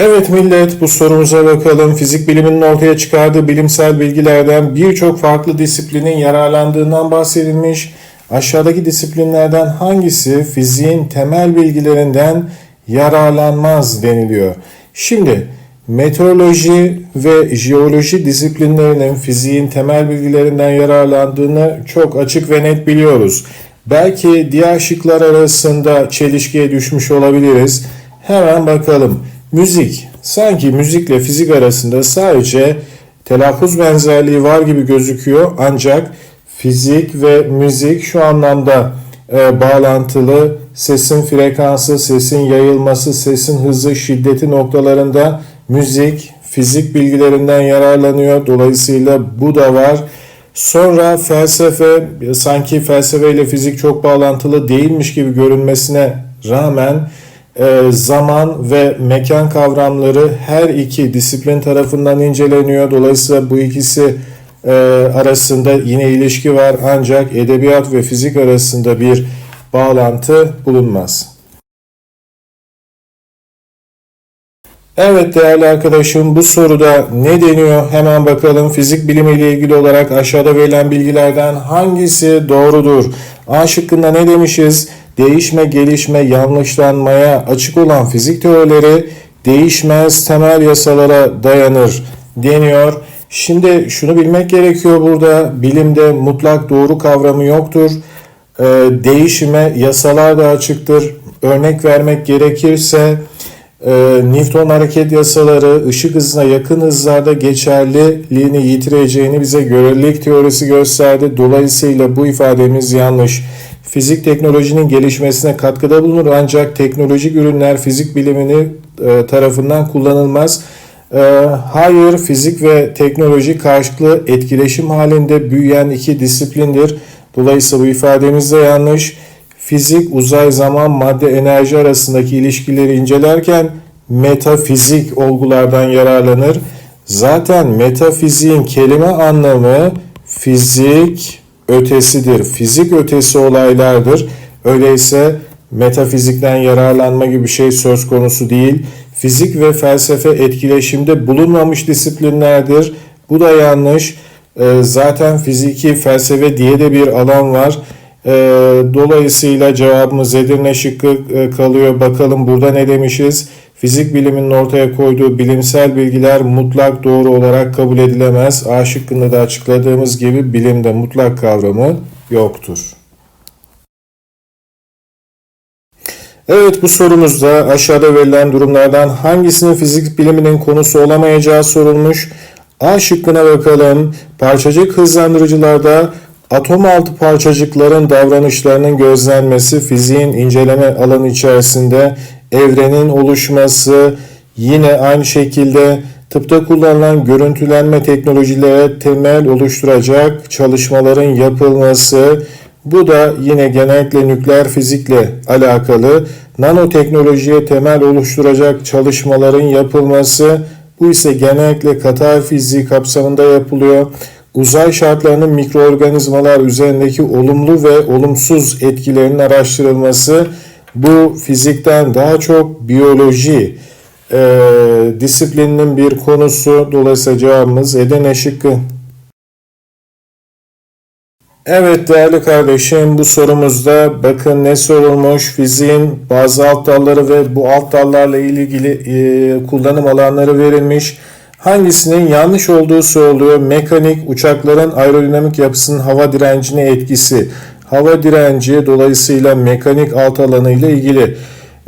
Evet millet bu sorumuza bakalım. Fizik biliminin ortaya çıkardığı bilimsel bilgilerden birçok farklı disiplinin yararlandığından bahsedilmiş. Aşağıdaki disiplinlerden hangisi fiziğin temel bilgilerinden yararlanmaz deniliyor. Şimdi meteoroloji ve jeoloji disiplinlerinin fiziğin temel bilgilerinden yararlandığını çok açık ve net biliyoruz. Belki diğer şıklar arasında çelişkiye düşmüş olabiliriz. Hemen bakalım. Müzik. Sanki müzikle fizik arasında sadece telaffuz benzerliği var gibi gözüküyor ancak fizik ve müzik şu anlamda e, bağlantılı. Sesin frekansı, sesin yayılması, sesin hızı, şiddeti noktalarında müzik fizik bilgilerinden yararlanıyor. Dolayısıyla bu da var. Sonra felsefe sanki felsefe ile fizik çok bağlantılı değilmiş gibi görünmesine rağmen zaman ve mekan kavramları her iki disiplin tarafından inceleniyor. Dolayısıyla bu ikisi e, arasında yine ilişki var ancak edebiyat ve fizik arasında bir bağlantı bulunmaz. Evet değerli arkadaşım bu soruda ne deniyor? Hemen bakalım fizik bilimi ile ilgili olarak aşağıda verilen bilgilerden hangisi doğrudur? A şıkkında ne demişiz? Değişme, gelişme, yanlışlanmaya açık olan fizik teorileri değişmez temel yasalara dayanır deniyor. Şimdi şunu bilmek gerekiyor burada bilimde mutlak doğru kavramı yoktur. Ee, değişime yasalar da açıktır. Örnek vermek gerekirse e, Newton hareket yasaları ışık hızına yakın hızlarda geçerliliğini yitireceğini bize görelilik teorisi gösterdi. Dolayısıyla bu ifademiz yanlış. Fizik teknolojinin gelişmesine katkıda bulunur ancak teknolojik ürünler fizik bilimini e, tarafından kullanılmaz. E, hayır, fizik ve teknoloji karşılıklı etkileşim halinde büyüyen iki disiplindir. Dolayısıyla bu ifademiz de yanlış. Fizik, uzay, zaman, madde, enerji arasındaki ilişkileri incelerken metafizik olgulardan yararlanır. Zaten metafiziğin kelime anlamı fizik ötesidir. Fizik ötesi olaylardır. Öyleyse metafizikten yararlanma gibi bir şey söz konusu değil. Fizik ve felsefe etkileşimde bulunmamış disiplinlerdir. Bu da yanlış. Ee, Zaten fiziki felsefe diye de bir alan var. Ee, Dolayısıyla cevabımız Edirne şıkkı e, kalıyor. Bakalım burada ne demişiz? Fizik biliminin ortaya koyduğu bilimsel bilgiler mutlak doğru olarak kabul edilemez. A şıkkında da açıkladığımız gibi bilimde mutlak kavramı yoktur. Evet bu sorumuzda aşağıda verilen durumlardan hangisinin fizik biliminin konusu olamayacağı sorulmuş. A şıkkına bakalım. Parçacık hızlandırıcılarda atom altı parçacıkların davranışlarının gözlenmesi fiziğin inceleme alanı içerisinde evrenin oluşması yine aynı şekilde tıpta kullanılan görüntülenme teknolojilere temel oluşturacak çalışmaların yapılması bu da yine genellikle nükleer fizikle alakalı nanoteknolojiye temel oluşturacak çalışmaların yapılması bu ise genellikle katar fiziği kapsamında yapılıyor. Uzay şartlarının mikroorganizmalar üzerindeki olumlu ve olumsuz etkilerinin araştırılması bu fizikten daha çok biyoloji e, disiplininin bir konusu. Dolayısıyla cevabımız Edirne şıkkı. Evet değerli kardeşim bu sorumuzda bakın ne sorulmuş fiziğin bazı alt dalları ve bu alt dallarla ilgili e, kullanım alanları verilmiş. Hangisinin yanlış olduğu soruluyor. Mekanik uçakların aerodinamik yapısının hava direncine etkisi. Hava direnci dolayısıyla mekanik alt alanı ile ilgili.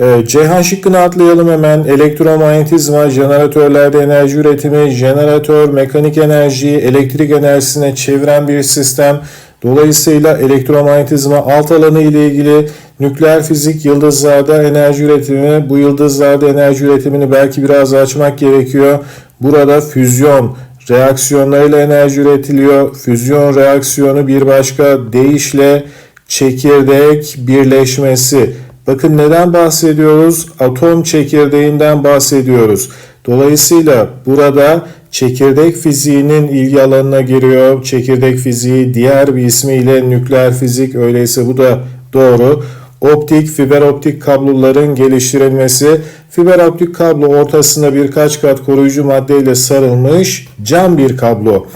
Ee, Ceyhan şıkkını atlayalım hemen. Elektromanyetizma, jeneratörlerde enerji üretimi, jeneratör, mekanik enerjiyi elektrik enerjisine çeviren bir sistem. Dolayısıyla elektromanyetizma alt alanı ile ilgili nükleer fizik yıldızlarda enerji üretimi, bu yıldızlarda enerji üretimini belki biraz açmak gerekiyor. Burada füzyon reaksiyonlarıyla enerji üretiliyor. Füzyon reaksiyonu bir başka deyişle çekirdek birleşmesi. Bakın neden bahsediyoruz? Atom çekirdeğinden bahsediyoruz. Dolayısıyla burada çekirdek fiziğinin ilgi alanına giriyor. Çekirdek fiziği diğer bir ismiyle nükleer fizik öyleyse bu da doğru. Optik, fiber optik kabloların geliştirilmesi. Fiber optik kablo ortasında birkaç kat koruyucu maddeyle sarılmış cam bir kablo.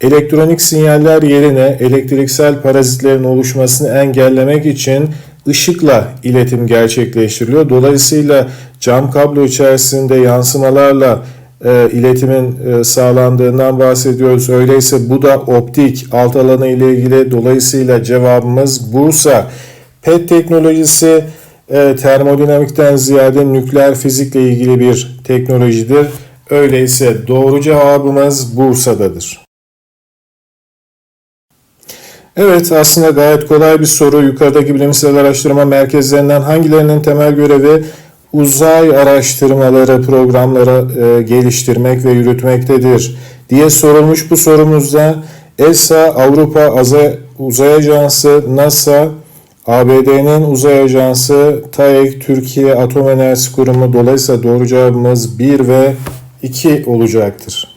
Elektronik sinyaller yerine elektriksel parazitlerin oluşmasını engellemek için ışıkla iletim gerçekleştiriliyor. Dolayısıyla cam kablo içerisinde yansımalarla e, iletimin e, sağlandığından bahsediyoruz. Öyleyse bu da optik alt alanı ile ilgili. Dolayısıyla cevabımız Bursa. PET teknolojisi e, termodinamikten ziyade nükleer fizikle ilgili bir teknolojidir. Öyleyse doğru cevabımız Bursa'dadır. Evet aslında gayet kolay bir soru. Yukarıdaki bilimsel araştırma merkezlerinden hangilerinin temel görevi uzay araştırmaları programları e, geliştirmek ve yürütmektedir diye sorulmuş bu sorumuzda ESA, Avrupa Azay, Uzay Ajansı, NASA, ABD'nin uzay ajansı, TAEK, Türkiye Atom Enerjisi Kurumu dolayısıyla doğru cevabımız 1 ve 2 olacaktır.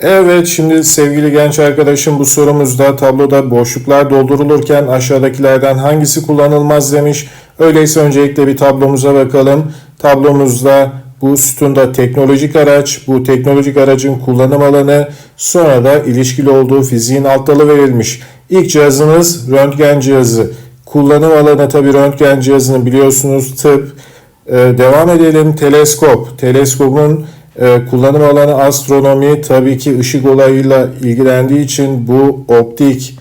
Evet şimdi sevgili genç arkadaşım bu sorumuzda tabloda boşluklar doldurulurken aşağıdakilerden hangisi kullanılmaz demiş. Öyleyse öncelikle bir tablomuza bakalım. Tablomuzda bu sütunda teknolojik araç, bu teknolojik aracın kullanım alanı, sonra da ilişkili olduğu fiziğin alt dalı verilmiş. İlk cihazımız röntgen cihazı. Kullanım alanı tabi röntgen cihazını biliyorsunuz tıp. Ee, devam edelim teleskop. Teleskopun e, kullanım alanı astronomi tabii ki ışık olayıyla ilgilendiği için bu optik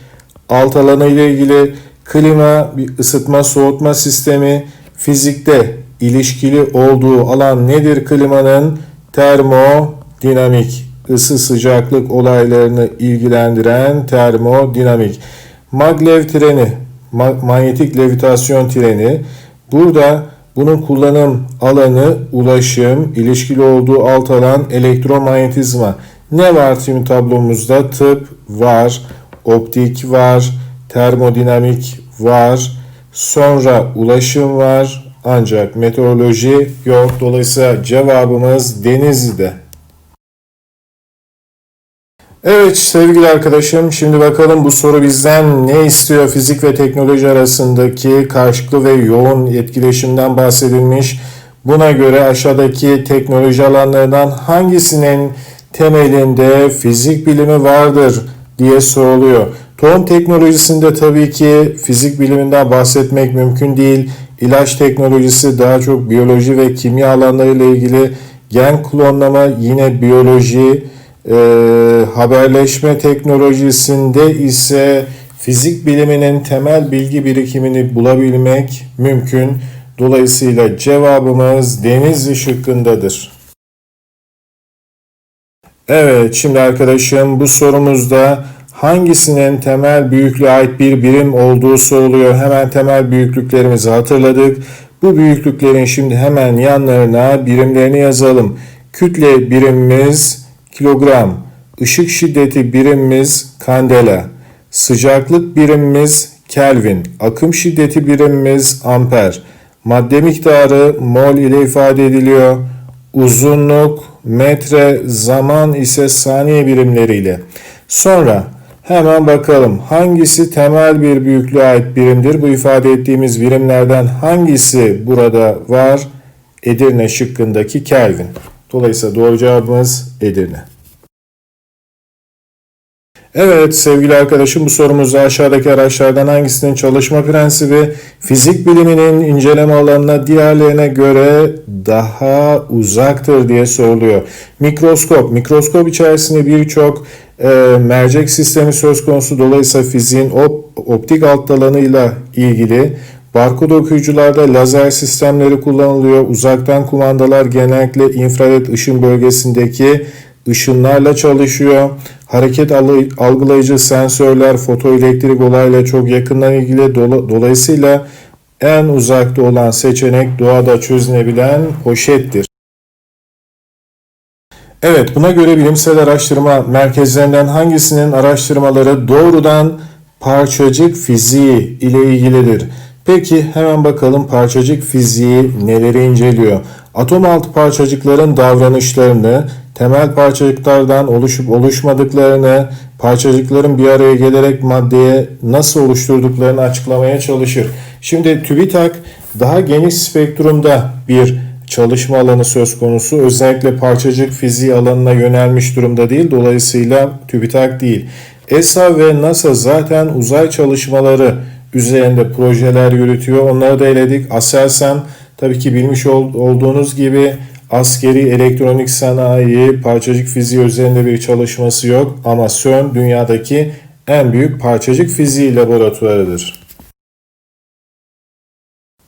alt alanı ile ilgili klima, bir ısıtma soğutma sistemi fizikte ilişkili olduğu alan nedir klimanın? Termodinamik ısı sıcaklık olaylarını ilgilendiren termodinamik. Maglev treni, ma- manyetik levitasyon treni. Burada bunun kullanım alanı ulaşım, ilişkili olduğu alt alan elektromanyetizma. Ne var şimdi tablomuzda? Tıp var, optik var, termodinamik var, sonra ulaşım var ancak meteoroloji yok. Dolayısıyla cevabımız Denizli'de. Evet sevgili arkadaşım şimdi bakalım bu soru bizden ne istiyor? Fizik ve teknoloji arasındaki karşılıklı ve yoğun etkileşimden bahsedilmiş. Buna göre aşağıdaki teknoloji alanlarından hangisinin temelinde fizik bilimi vardır diye soruluyor. Tohum teknolojisinde tabii ki fizik biliminden bahsetmek mümkün değil. İlaç teknolojisi daha çok biyoloji ve kimya alanlarıyla ilgili. Gen klonlama yine biyoloji, e, haberleşme teknolojisinde ise fizik biliminin temel bilgi birikimini bulabilmek mümkün. Dolayısıyla cevabımız Denizli şıkkındadır. Evet şimdi arkadaşım bu sorumuzda hangisinin temel büyüklüğe ait bir birim olduğu soruluyor. Hemen temel büyüklüklerimizi hatırladık. Bu büyüklüklerin şimdi hemen yanlarına birimlerini yazalım. Kütle birimimiz kilogram, ışık şiddeti birimimiz kandela, sıcaklık birimimiz Kelvin, akım şiddeti birimimiz amper, madde miktarı mol ile ifade ediliyor, uzunluk metre, zaman ise saniye birimleriyle. Sonra hemen bakalım hangisi temel bir büyüklüğe ait birimdir? Bu ifade ettiğimiz birimlerden hangisi burada var? Edirne şıkkındaki Kelvin. Dolayısıyla doğru cevabımız Edirne. Evet sevgili arkadaşım bu sorumuzda aşağıdaki araçlardan hangisinin çalışma prensibi fizik biliminin inceleme alanına diğerlerine göre daha uzaktır diye soruluyor. Mikroskop. Mikroskop içerisinde birçok e, mercek sistemi söz konusu dolayısıyla fiziğin op, optik alt alanıyla ilgili Barkod okuyucularda lazer sistemleri kullanılıyor. Uzaktan kumandalar genellikle infrared ışın bölgesindeki ışınlarla çalışıyor. Hareket algılayıcı sensörler fotoelektrik olayla çok yakından ilgili. Dolayısıyla en uzakta olan seçenek doğada çözünebilen poşettir. Evet buna göre bilimsel araştırma merkezlerinden hangisinin araştırmaları doğrudan parçacık fiziği ile ilgilidir? Peki hemen bakalım parçacık fiziği neleri inceliyor? Atom altı parçacıkların davranışlarını, temel parçacıklardan oluşup oluşmadıklarını, parçacıkların bir araya gelerek maddeye nasıl oluşturduklarını açıklamaya çalışır. Şimdi TÜBİTAK daha geniş spektrumda bir çalışma alanı söz konusu. Özellikle parçacık fiziği alanına yönelmiş durumda değil. Dolayısıyla TÜBİTAK değil. ESA ve NASA zaten uzay çalışmaları üzerinde projeler yürütüyor. Onları da eledik. Aselsan tabii ki bilmiş ol, olduğunuz gibi askeri elektronik sanayi, parçacık fiziği üzerinde bir çalışması yok. Ama CERN dünyadaki en büyük parçacık fiziği laboratuvarıdır.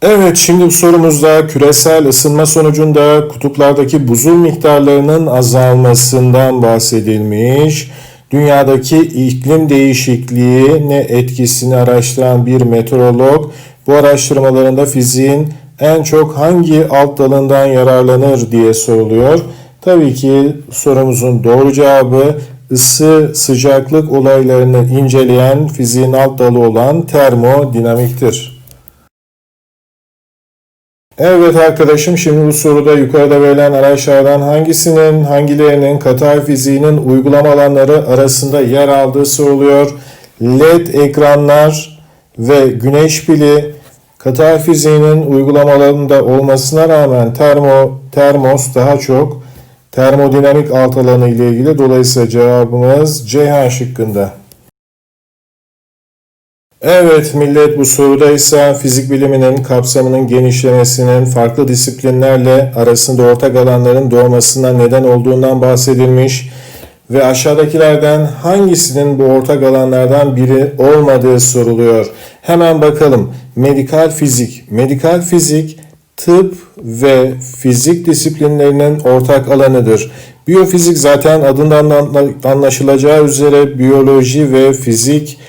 Evet şimdi bu sorumuzda küresel ısınma sonucunda kutuplardaki buzul miktarlarının azalmasından bahsedilmiş. Dünyadaki iklim değişikliğine etkisini araştıran bir meteorolog bu araştırmalarında fiziğin en çok hangi alt dalından yararlanır diye soruluyor. Tabii ki sorumuzun doğru cevabı ısı sıcaklık olaylarını inceleyen fiziğin alt dalı olan termodinamiktir. Evet arkadaşım şimdi bu soruda yukarıda verilen araçlardan hangisinin hangilerinin katay fiziğinin uygulama alanları arasında yer aldığı soruluyor. LED ekranlar ve güneş pili katay fiziğinin uygulamalarında olmasına rağmen termo, termos daha çok termodinamik alt alanı ile ilgili. Dolayısıyla cevabımız Ceyhan şıkkında. Evet millet bu soruda ise fizik biliminin kapsamının genişlemesinin farklı disiplinlerle arasında ortak alanların doğmasına neden olduğundan bahsedilmiş ve aşağıdakilerden hangisinin bu ortak alanlardan biri olmadığı soruluyor. Hemen bakalım. Medikal fizik. Medikal fizik tıp ve fizik disiplinlerinin ortak alanıdır. Biyofizik zaten adından anlaşılacağı üzere biyoloji ve fizik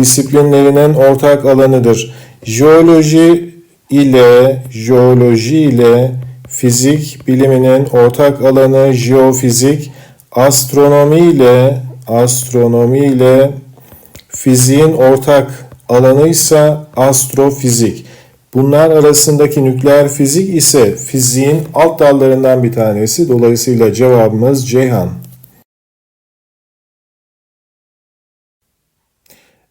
disiplinlerinin ortak alanıdır. Jeoloji ile jeoloji ile fizik biliminin ortak alanı jeofizik, astronomi ile astronomi ile fiziğin ortak alanı ise astrofizik. Bunlar arasındaki nükleer fizik ise fiziğin alt dallarından bir tanesi. Dolayısıyla cevabımız Ceyhan.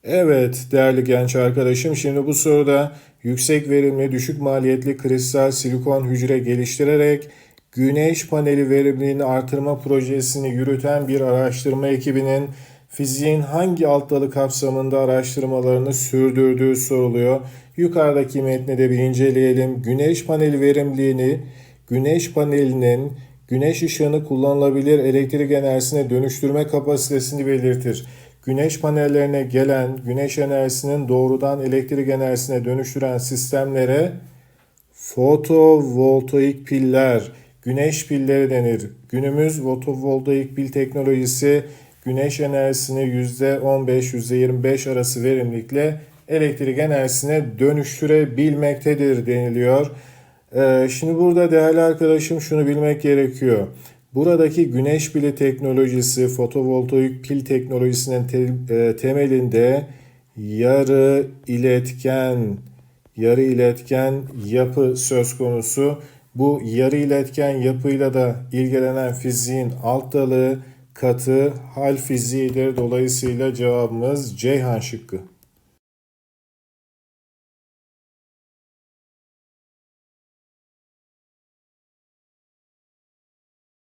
Evet değerli genç arkadaşım şimdi bu soruda yüksek verimli düşük maliyetli kristal silikon hücre geliştirerek güneş paneli verimliliğini artırma projesini yürüten bir araştırma ekibinin fiziğin hangi alt dalı kapsamında araştırmalarını sürdürdüğü soruluyor. Yukarıdaki metni de bir inceleyelim. Güneş paneli verimliliğini güneş panelinin güneş ışığını kullanılabilir elektrik enerjisine dönüştürme kapasitesini belirtir güneş panellerine gelen güneş enerjisinin doğrudan elektrik enerjisine dönüştüren sistemlere fotovoltaik piller, güneş pilleri denir. Günümüz fotovoltaik pil teknolojisi güneş enerjisini %15-25 arası verimlilikle elektrik enerjisine dönüştürebilmektedir deniliyor. Ee, şimdi burada değerli arkadaşım şunu bilmek gerekiyor. Buradaki güneş pili teknolojisi fotovoltaik pil teknolojisinin te, e, temelinde yarı iletken yarı iletken yapı söz konusu. Bu yarı iletken yapıyla da ilgilenen fiziğin alt dalı katı hal fiziğidir. Dolayısıyla cevabımız Ceyhan şıkkı.